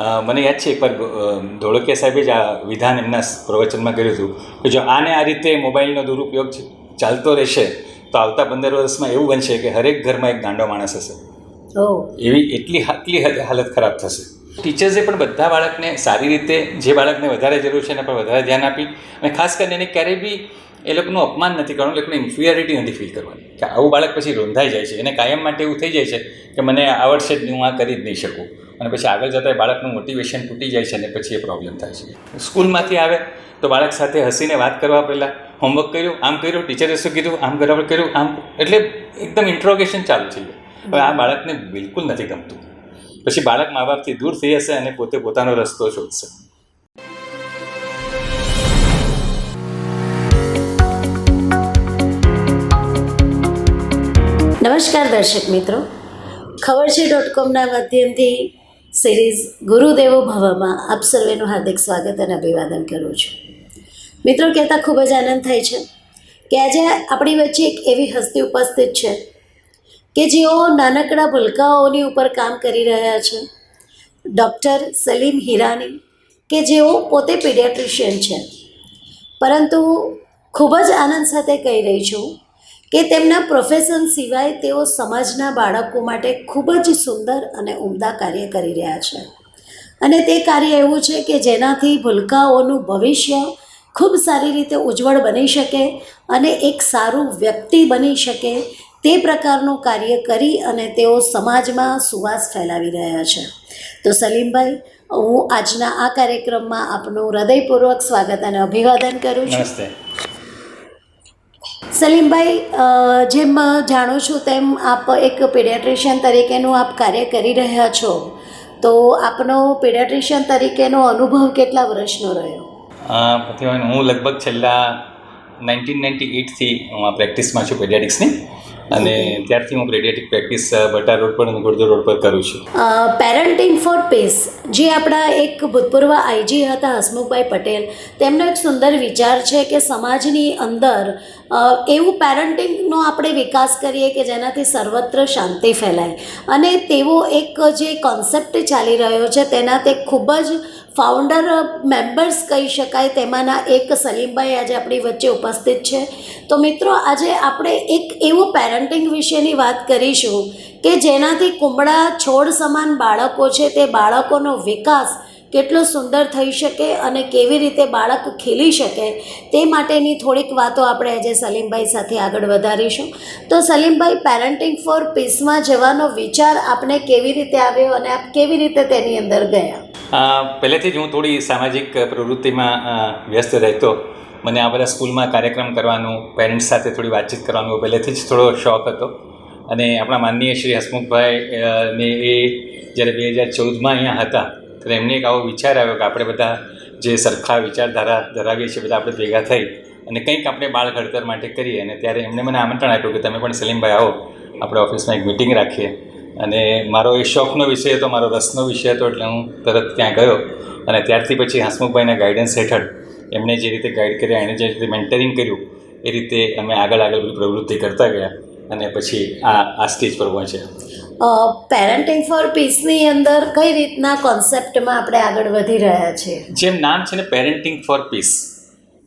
મને યાદ છે એકવાર ધોળકિયા સાહેબે જ આ વિધાન એમના પ્રવચનમાં કર્યું હતું કે જો આને આ રીતે મોબાઈલનો દુરુપયોગ ચાલતો રહેશે તો આવતા પંદર વર્ષમાં એવું બનશે કે હરેક ઘરમાં એક ગાંડો માણસ હશે. એવી એટલી આટલી હદ હાલત ખરાબ થશે. ટીચર્સે પણ બધા બાળકને સારી રીતે જે બાળકને વધારે જરૂર છે એના પર વધારે ધ્યાન આપી અને ખાસ કરીને એને ક્યારેય બી એ લોકોનું અપમાન નથી કરવાનું લોકોને ઇન્ફિરિયરિટી નથી ફીલ કરવાની. કે આવું બાળક પછી રોંધાઈ જાય છે એને કાયમ માટે એવું થઈ જાય છે કે મને આવડશે જ નહીં હું આ કરી જ નહીં શકું. અને પછી આગળ જતાં બાળકનું મોટિવેશન તૂટી જાય છે અને પછી એ પ્રોબ્લેમ થાય છે. સ્કૂલમાંથી આવે તો બાળક સાથે હસીને વાત કરવા પહેલાં હોમવર્ક કર્યું, આમ કર્યું ટીચરે શું કીધું, આમ બરાબર કર્યું, આમ એટલે એકદમ ઇન્ટ્રોગેશન ચાલુ થઈ ગયું. હવે આ બાળકને બિલકુલ નથી ગમતું. પછી બાળક મા બાપથી દૂર થઈ જશે અને પોતે પોતાનો રસ્તો શોધશે. નમસ્કાર દર્શક મિત્રો. ખબર છે ડોટ કોમના માધ્યમથી સિરીઝ ગુરુદેવો ભવમાં આપ સર્વેનું હાર્દિક સ્વાગત અને અભિવાદન કરું છું. મિત્રો, કહેતા ખૂબ જ આનંદ થાય છે કે આજે આપણી વચ્ચે એક એવી હસ્તી ઉપસ્થિત છે કે જેઓ નાનકડા ભૂલકાઓની ઉપર કામ કરી રહ્યા છે. ડૉક્ટર સલીમ હિરાની કે જેઓ પોતે પીડિયાટ્રિશિયન છે. પરંતુ ખૂબ જ આનંદ સાથે કહી રહી છું કે તેમના પ્રોફેશન સિવાય તેઓ સમાજના બાળકો માટે ખૂબ જ સુંદર અને ઉમદા કાર્ય કરી રહ્યા છે. અને તે કાર્ય એવું છે કે જેનાથી ભૂલકાઓનું ભવિષ્ય ખૂબ સારી રીતે ઉજ્જવળ બની શકે અને એક સારું વ્યક્તિ બની શકે તે પ્રકારનું કાર્ય કરી અને તેઓ સમાજમાં સુવાસ ફેલાવી રહ્યા છે. તો સલીમભાઈ, હું આજના આ કાર્યક્રમમાં આપનું હૃદયપૂર્વક સ્વાગત અને અભિવાદન કરું છું. સલીમભાઈ જેમ જાણો છું તેમ આપ એક પેડિયાટ્રિશિયન તરીકેનું આપ કાર્ય કરી રહ્યા છો. તો આપનો પેડિયાટ્રિશિયન તરીકેનો અનુભવ કેટલા વર્ષનો રહ્યો? હું લગભગ છેલ્લા નાઇન્ટીન નાઇન્ટી એટથી હું આ પ્રેક્ટિસમાં છું પેડિયાટિક્સની અને ત્યારથી હું પેડિયાટિક પ્રેક્ટિસ બટા રોડ પર અને ગુડદો રોડ પર કરું છું. પેરેન્ટિંગ ફોર પીસ જે આપણા એક ભૂતપૂર્વ આઈજી હતા હસમુખભાઈ પટેલ તેમનો એક સુંદર વિચાર છે કે સમાજની અંદર એવું પેરેન્ટિંગનો આપણે વિકાસ કરીએ કે જેનાથી સર્વત્ર શાંતિ ફેલાય. અને તેવો એક જે કોન્સેપ્ટ ચાલી રહ્યો છે તેના તે ખૂબ જ ફાઉન્ડર મેમ્બર્સ કહી શકાય, તેમાંના એક સલીમભાઈ આજે આપણી વચ્ચે ઉપસ્થિત છે. તો મિત્રો, આજે આપણે એક એવું પેરેન્ટિંગ વિશેની વાત કરીશું કે જેનાથી કુમળા છોડ સમાન બાળકો છે, તે બાળકોનો વિકાસ કેટલો સુંદર થઈ શકે અને કેવી રીતે બાળક ખીલી શકે તે માટેની થોડીક વાતો આપણે આજે સલીમભાઈ સાથે આગળ વધારીશું. તો સલીમભાઈ પેરેન્ટિંગ ફોર પીસમાં જવાનો વિચાર આપને કેવી રીતે આવ્યો અને આપ કેવી રીતે તેની અંદર ગયા? પહેલેથી જ હું થોડી સામાજિક પ્રવૃત્તિમાં વ્યસ્ત રહેતો. મને આ બધા સ્કૂલમાં કાર્યક્રમ કરવાનું પેરેન્ટ્સ સાથે થોડી વાતચીત કરવાનું પહેલેથી જ થોડો શોખ હતો. અને આપણા માનનીય શ્રી હસમુખભાઈ ને એ જ્યારે બે હજાર ચૌદમાં અહીંયા હતા ત્યારે એમને એક આવો વિચાર આવ્યો કે આપણે બધા જે સરખા વિચારધારા ધરાવીએ છીએ, બધા આપણે ભેગા થઈ અને કંઈક આપણે બાળ ઘડતર માટે કરીએ. અને ત્યારે એમણે મને આમંત્રણ આપ્યું કે તમે પણ સલીમભાઈ આવો, આપણે ઓફિસમાં એક મિટિંગ રાખીએ. અને મારો એ શોખનો વિષય હતો, મારો રસનો વિષય હતો, એટલે હું તરત ત્યાં ગયો. અને ત્યારથી પછી હસમુખભાઈના ગાઈડન્સ હેઠળ એમણે જે રીતે ગાઈડ કર્યા, એણે જે રીતે મેન્ટરિંગ કર્યું, એ રીતે અમે આગળ આગળ પ્રવૃત્તિ કરતા ગયા અને પછી આ આ સ્ટેજ પર પહોંચ્યા. પેરેન્ટિંગ ફોર પીસની અંદર કઈ રીતના કોન્સેપ્ટમાં આપણે આગળ વધી રહ્યા છીએ? જેમ નામ છે ને પેરેન્ટિંગ ફોર પીસ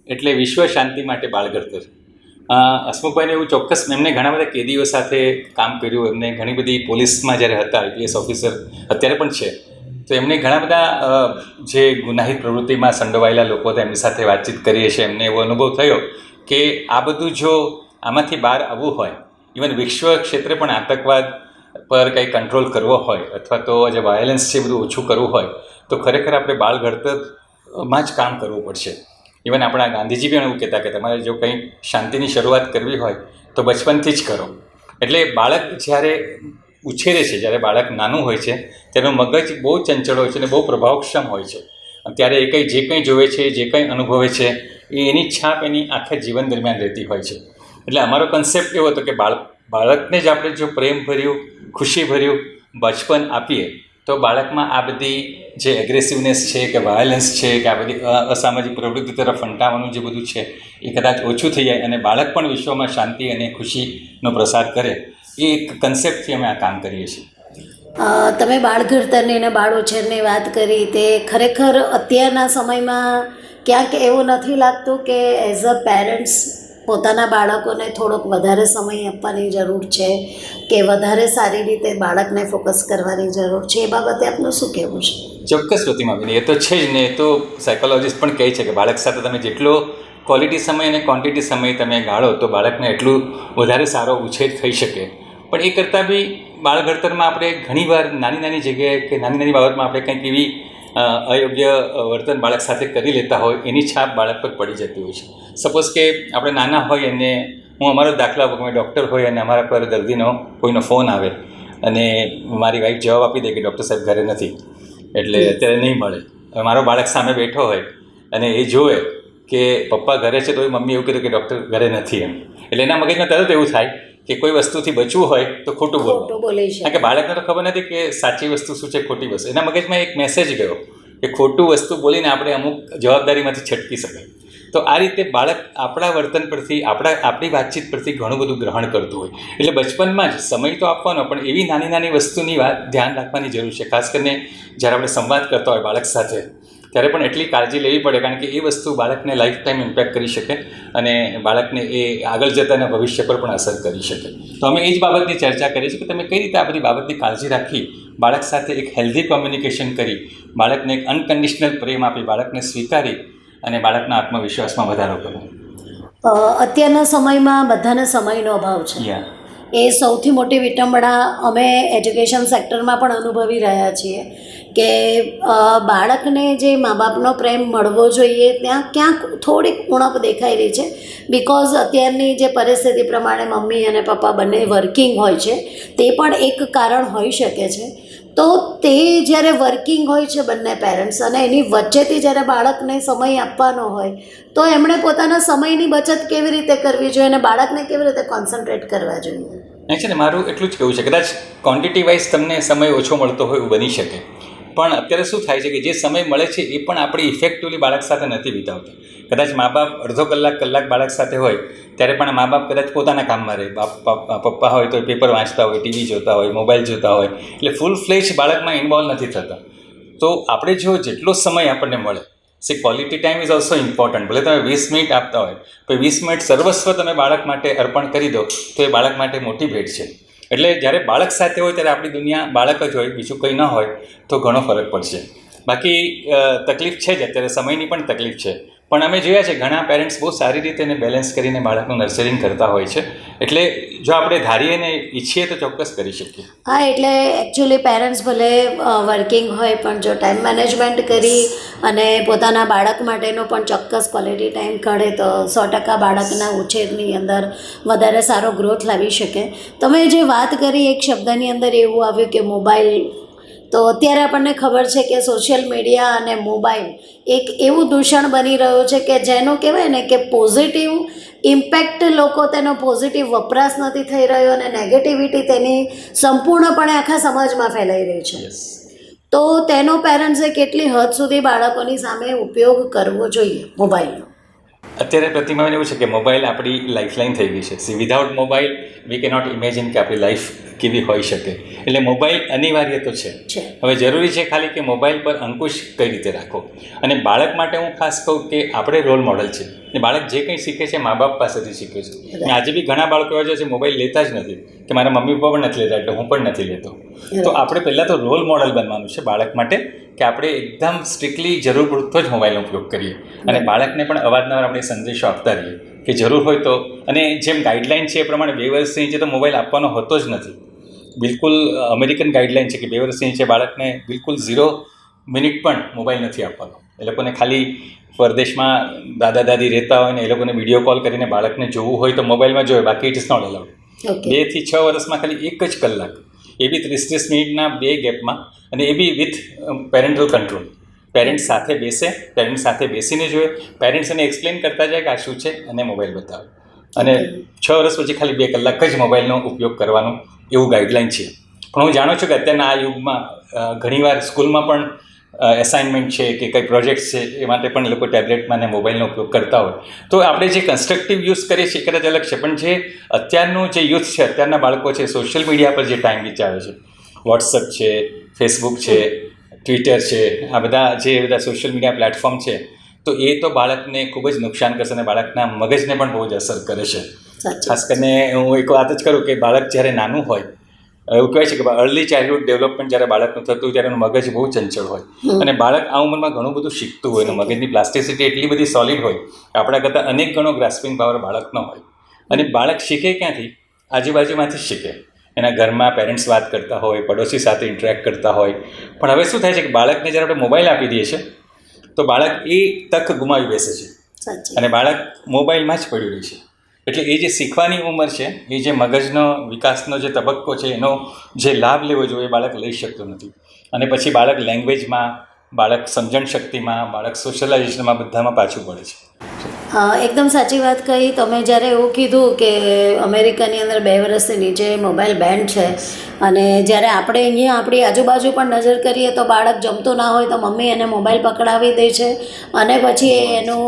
એટલે વિશ્વ શાંતિ માટે બાળ ઘડતર. હસમુખભાઈને એવું ચોક્કસ એમને ઘણા બધા કેદીઓ સાથે કામ કર્યું, એમને ઘણી બધી પોલીસમાં જ્યારે હતા, આઈપીએસ ઓફિસર, અત્યારે પણ છે. તો એમને ઘણા બધા જે ગુનાહિત પ્રવૃત્તિમાં સંડોવાયેલા લોકો હતા, એમની સાથે વાતચીત કરીએ છીએ એમને એવો અનુભવ થયો કે આ બધું જો આમાંથી બહાર આવવું હોય, ઇવન વિશ્વ ક્ષેત્રે પણ આતંકવાદ પર કંઈ કંટ્રોલ કરવો હોય અથવા તો જે વાયોલન્સ છે એ બધું ઓછું કરવું હોય, તો ખરેખર આપણે બાળ ઘડતરમાં જ કામ કરવું પડશે. ઇવન આપણા ગાંધીજી પણ એવું કહેતા કે તમારે જો કંઈ શાંતિની શરૂઆત કરવી હોય, તો બચપનથી જ કરો. એટલે બાળક જ્યારે ઉછેરે છે, જ્યારે બાળક નાનું હોય છે, તેનું મગજ બહુ ચંચળ હોય છે અને બહુ પ્રભાવક્ષમ હોય છે. ત્યારે એ કંઈ જે કંઈ જોવે છે, જે કંઈ અનુભવે છે, એ એની છાપ એની આખા જીવન દરમિયાન રહેતી હોય છે. એટલે અમારો કન્સેપ્ટ એવો હતો કે બાળ બાળકને જ આપણે જો પ્રેમ ભર્યું, ખુશી ભર્યું બચપન આપીએ, તો બાળકમાં આ બધી જે એગ્રેસિવનેસ છે કે વાયલન્સ છે કે આ બધી અસામાજિક પ્રવૃત્તિ તરફ ફંટાવાનું જે બધું છે, એ કદાચ ઓછું થઈ જાય અને બાળક પણ વિશ્વમાં શાંતિ અને ખુશીનો પ્રસાર કરે, એ એક કન્સેપ્ટથી અમે આ કામ કરીએ છીએ. તમે બાળ ઘડતરની અને બાળ ઉછેરની વાત કરી તે ખરેખર અત્યારના સમયમાં ક્યાંક એવું નથી લાગતું કે એઝ અ પેરેન્ટ્સ પોતાના બાળકોને થોડોક વધારે સમય આપવાની જરૂર છે કે વધારે સારી રીતે બાળકને ફોકસ કરવાની જરૂર છે, એ બાબતે આપનું શું કહેવું છે? ચોક્કસ પ્રતિમાબેન એ તો છે જ ને, એ તો સાયકોલોજીસ્ટ પણ કહે છે કે બાળક સાથે તમે જેટલો ક્વોલિટી સમય અને ક્વોન્ટિટી સમય તમે ગાળો તો બાળકને એટલું વધારે સારો ઉછેર થઈ શકે. પણ એ કરતાં બી બાળ ઘડતરમાં આપણે ઘણીવાર નાની નાની જગ્યાએ કે નાની નાની બાબતમાં આપણે કંઈક એવી અયોગ્ય વર્તન બાળક સાથે કરી લેતા હોય એની છાપ બાળક પર પડી જતી હોય છે. સપોઝ કે આપણે નાના હોય અને હું અમારો દાખલા આપું ડૉક્ટર હોય અને અમારા પર દર્દીનો કોઈનો ફોન આવે અને મારી વાઈફ જવાબ આપી દે કે ડૉક્ટર સાહેબ ઘરે નથી એટલે અત્યારે નહીં મળે. હવે મારો બાળક સામે બેઠો હોય અને એ જોવે કે પપ્પા ઘરે છે તો એ મમ્મી એવું કીધું કે ડૉક્ટર ઘરે નથી એમ. એટલે એના મગજમાં તરત એવું થાય કે કોઈ વસ્તુથી બચવું હોય તો ખોટું બોલવું બોલી કારણ કે બાળકને તો ખબર નથી કે સાચી વસ્તુ શું છે ખોટી વસ્તુ. એના મગજમાં એક મેસેજ ગયો કે ખોટું વસ્તુ બોલીને આપણે અમુક જવાબદારીમાંથી છટકી શકાય. તો આ રીતે બાળક આપણા વર્તન પરથી આપણા આપણી વાતચીત પરથી ઘણું બધું ગ્રહણ કરતું હોય. એટલે બચપનમાં જ સમય તો આપવાનો પણ એવી નાની નાની વસ્તુની વાત ધ્યાન રાખવાની જરૂર છે. ખાસ કરીને જ્યારે આપણે સંવાદ કરતા હોય બાળક સાથે ત્યારે પણ એટલી કાળજી લેવી પડે કારણ કે એ વસ્તુ બાળકને લાઈફ ટાઈમ ઇમ્પેક્ટ કરી શકે અને બાળકને એ આગળ જતાના ભવિષ્ય પર પણ અસર કરી શકે. તો અમે એ જ બાબતની ચર્ચા કરીએ છીએ કે તમે કઈ રીતે આ બધી બાબતની કાળજી રાખી બાળક સાથે એક હેલ્ધી કોમ્યુનિકેશન કરી બાળકને એક અનકન્ડિશનલ પ્રેમ આપી બાળકને સ્વીકારી અને બાળકના આત્મવિશ્વાસમાં વધારો કરવો. અત્યારના સમયમાં બધાને સમયનો અભાવ છે. એ સૌથી મોટી વિટંબણા અમે એજ્યુકેશન સેક્ટરમાં પણ અનુભવી રહ્યા છીએ. કે બાળકને જે મા બાપનો પ્રેમ મળવો જોઈએ, ત્યાં ક્યાંક થોડીક ઉણપ દેખાઈ રહી છે. બિકોઝ અત્યારની જે પરિસ્થિતિ પ્રમાણે મમ્મી અને પપ્પા બંને વર્કિંગ હોય છે, તે પણ એક કારણ હોઈ શકે છે. તો તે જ્યારે વર્કિંગ હોય છે બંને પેરેન્ટ્સ અને એની વચ્ચેથી જ્યારે બાળકને સમય આપવાનો હોય, તો એમણે પોતાના સમયની બચત કેવી રીતે કરવી જોઈએ અને બાળકને કેવી રીતે કોન્સન્ટ્રેટ કરવા જોઈએ? છે ને મારું એટલું જ કહેવું છે. કદાચ ક્વોન્ટિટી વાઇઝ તમને સમય ઓછો મળતો હોય એવું બની શકે. પણ અત્યારે શું થાય છે કે જે સમય મળે છે એ પણ આપણી ઇફેક્ટિવલી બાળક સાથે નથી વિતાવતા. કદાચ મા બાપ અડધો કલાક કલાક બાળક સાથે હોય, ત્યારે પણ મા બાપ કદાચ પોતાના કામમાં રહે. પપ્પા હોય તો પેપર વાંચતા હોય ટીવી જોતા હોય મોબાઈલ જોતા હોય. એટલે ફૂલ ફ્લેશ બાળકમાં ઇન્વોલ્વ નથી થતા. તો આપણે જો જેટલો સમય આપણને મળે see quality time is also important ભલે તમે વીસ મિનિટ આપતા હોય, તો વીસ મિનિટ સર્વસ્વ તમે બાળક માટે અર્પણ કરી દો, તો એ બાળક માટે મોટી ભેટ છે. એટલે જ્યારે બાળક સાથે હોય ત્યારે આપણી દુનિયા બાળક જ હોય, બીજું કંઈ ન હોય, તો ઘણો ફરક પડશે. બાકી તકલીફ છે જ, અત્યારે સમયની પણ તકલીફ છે. પણ અમે જોયા છે, ઘણા પેરેન્ટ્સ બહુ સારી રીતે એને બેલેન્સ કરીને બાળકનું નર્સરિંગ કરતા હોય છે. એટલે જો આપણે ધારીએ ને ઈચ્છીએ તો ચોક્કસ કરી શકીએ. હા, એટલે એકચ્યુઅલી પેરેન્ટ્સ ભલે વર્કિંગ હોય, પણ જો ટાઈમ મેનેજમેન્ટ કરી અને પોતાના બાળક માટેનો પણ ચોક્કસ ક્વોલિટી ટાઈમ કાઢે તો સો ટકા બાળકના ઉછેરની અંદર વધારે સારો ગ્રોથ લાવી શકે. તમે જે વાત કરી, એક શબ્દની અંદર એવું આવ્યું કે મોબાઈલ તો અત્યારે આપણને ખબર છે કે સોશિયલ મીડિયા અને મોબાઈલ એક એવું દૂષણ બની રહ્યું છે કે જેનું કહેવાય ને કે પોઝિટિવ ઇમ્પેક્ટ લોકો તેનો પોઝિટિવ વપરાશ નથી થઈ રહ્યો અને નેગેટિવિટી તેની સંપૂર્ણપણે આખા સમાજમાં ફેલાઈ રહી છે. તો તેનો પેરેન્ટ્સે કેટલી હદ સુધી બાળકોની સામે ઉપયોગ કરવો જોઈએ મોબાઈલનો અત્યારે પ્રતિમાબેન એવું છે કે મોબાઈલ આપણી લાઈફલાઈન થઈ ગઈ છે. સી વિધાઉટ મોબાઈલ વી કે નોટ ઇમેજિન કે આપણી લાઈફ કેવી હોઈ શકે. એટલે મોબાઈલ અનિવાર્ય તો છે. હવે જરૂરી છે ખાલી કે મોબાઈલ પર અંકુશ કઈ રીતે રાખો અને બાળક માટે હું ખાસ કહું કે આપણે રોલ મોડલ છે ને બાળક જે કંઈ શીખે છે મા બાપ પાસેથી શીખે છે. અને આજે બી ઘણા બાળકો એવા છે જે મોબાઈલ લેતા જ નથી. કે મારા મમ્મી પપ્પા પણ નથી લેતા એટલે હું પણ નથી લેતો. તો આપણે પહેલાં તો રોલ મોડલ બનવાનું છે બાળક માટે. કે આપણે એકદમ સ્ટ્રિક્ટલી જરૂર પૂરતો જ મોબાઈલનો ઉપયોગ કરીએ. અને બાળકને પણ અવારનવાર આપણે સંદેશો આપતા રહીએ કે જરૂર હોય તો. અને જેમ ગાઈડલાઇન છે એ પ્રમાણે બે વર્ષની નીચે તો મોબાઈલ આપવાનો હોતો જ નથી. બિલકુલ અમેરિકન ગાઈડલાઇન છે કે બે વર્ષની નીચે બાળકને બિલકુલ ઝીરો મિનિટ પણ મોબાઈલ નથી આપવાનો. એ લોકોને ખાલી પરદેશમાં દાદા દાદી રહેતા હોય ને એ લોકોને વીડિયો કોલ કરીને બાળકને જોવું હોય તો મોબાઈલમાં જોવે બાકી ઇટ ઇઝ નોટ એલાઉડ બેથી છ વર્ષમાં ખાલી એક જ કલાક એ બી ત્રીસ ત્રીસ મિનિટના બે ગેપમાં અને એ બી વિથ પેરેન્ટલ કંટ્રોલ પેરેન્ટ્સ સાથે બેસે પેરેન્ટ્સ સાથે બેસીને જોઈએ પેરેન્ટ્સ એને એક્સપ્લેન કરતા જાય કે આ શું છે અને મોબાઈલ બતાવે. અને છ વર્ષ પછી ખાલી બે કલાક જ મોબાઈલનો ઉપયોગ કરવાનો એવું ગાઈડલાઇન છે. પણ હું જાણું છું કે અત્યારના આ યુગમાં ઘણીવાર સ્કૂલમાં પણ એસાઇનમેન્ટ છે કે કંઈ પ્રોજેક્ટ્સ છે એ માટે પણ લોકો ટેબ્લેટમાં અને મોબાઈલનો ઉપયોગ કરતા હોય. તો આપણે જે કન્સ્ટ્રક્ટિવ યુઝ કરીએ છીએ કદાચ અલગ છે પણ જે અત્યારનું જે યુથ છે અત્યારના બાળકો છે સોશિયલ મીડિયા પર જે ટાઈમ વિચારે છે. વોટ્સઅપ છે ફેસબુક છે ટ્વિટર છે આ બધા જે બધા સોશિયલ મીડિયા પ્લેટફોર્મ છે તો એ તો બાળકને ખૂબ જ નુકસાન કરશે અને બાળકના મગજને પણ બહુ જ અસર કરે છે. ખાસ કરીને હું એક વાત જ કરું કે બાળક જ્યારે નાનું હોય એવું કહે છે કે અર્લી ચાઇલ્ડહુડ ડેવલપમેન્ટ જ્યારે બાળકનું થતું હોય ત્યારે એનું મગજ બહુ ચંચળ હોય. અને બાળક આ ઉંમરમાં ઘણું બધું શીખતું હોય અને મગજની પ્લાસ્ટિસિટી એટલી બધી સોલિડ હોય આપણા કરતાં અનેક ગણો ગ્રાસ્પિંગ પાવર બાળકનો હોય. અને બાળક શીખે ક્યાંથી? આજુબાજુમાંથી શીખે. એના ઘરમાં પેરેન્ટ્સ વાત કરતા હોય પડોશી સાથે ઇન્ટરેક્ટ કરતા હોય. પણ હવે શું થાય છે કે બાળકને જ્યારે આપણે મોબાઈલ આપી દઈએ છીએ તો બાળક એ તક ગુમાવી બેસે છે. અને બાળક મોબાઈલમાં જ પડ્યું રહે છે. એટલે એ જે શીખવાની ઉંમર છે, એ જે મગજનો વિકાસનો જે તબક્કો છે, એનો જે લાભ લેવો જોઈએ બાળક લઈ શકતો નથી. અને પછી બાળક લેંગ્વેજમાં બાળક સમજણ શક્તિમાં, બાળક સોશિયલાઇઝેશનમાં બધામાં પાછું પડે છે. એકદમ સાચી વાત કહી. તમે જ્યારે એવું કીધું કે અમેરિકાની અંદર બે વર્ષથી નીચે મોબાઈલ બેન્ડ છે અને જ્યારે આપણે અહીંયા આપણી આજુબાજુ પણ નજર કરીએ તો બાળક જમતું ના હોય તો મમ્મી એને મોબાઈલ પકડાવી દે છે અને પછી એનું